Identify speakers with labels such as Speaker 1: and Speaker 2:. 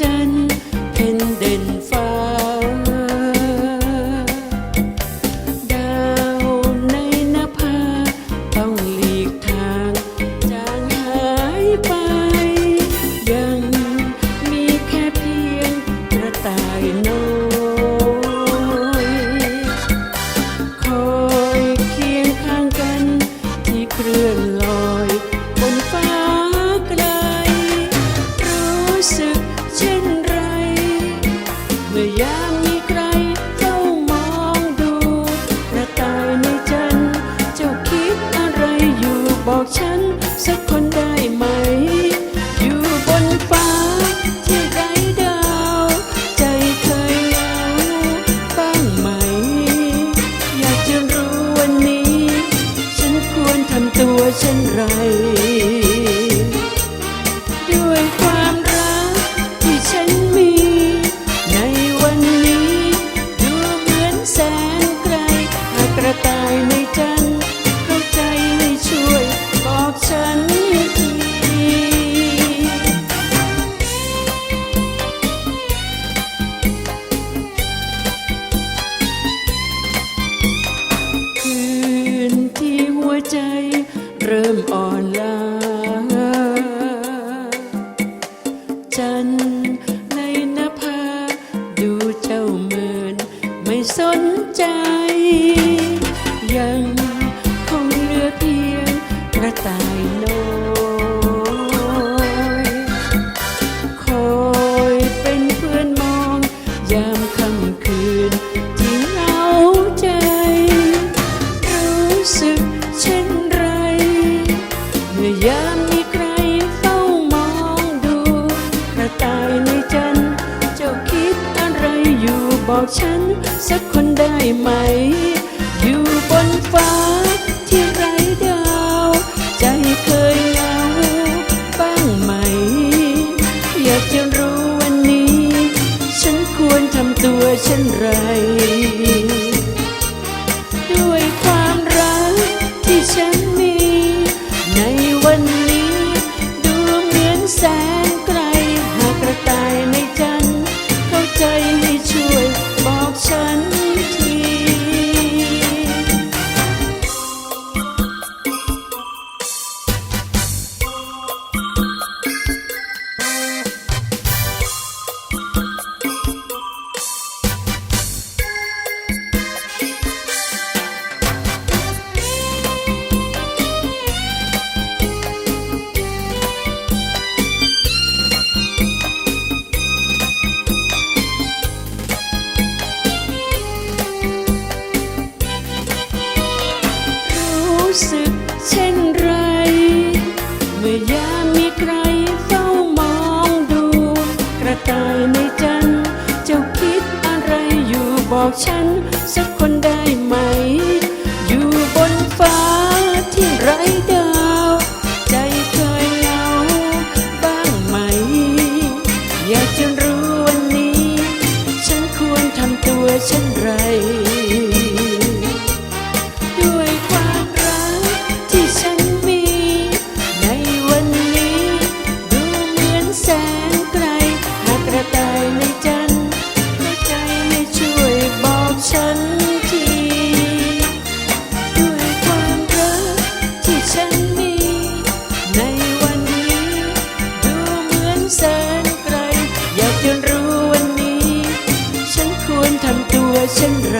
Speaker 1: จันทร์ วเช่นไร ด้วยความรักที่ฉันมี ในวันนี้ ดูเหมือนแสงไกลหากกระต่ายในจันเข้าใจให้ช่วย บอกฉันทีคืนที่หัวใจ เริ่มอ่อนล้าจันในนภาดูเจ้าเมินไม่สนใจ บอกฉันสักคนได้ไหม อยู่บนฟ้า รู้สึกเช่นไร เมื่อยามมีใครเฝ้ามองดู กระต่ายในจันเจ้าคิดอะไรอยู่บอกฉันสักคนได ทำตัวเช่นไร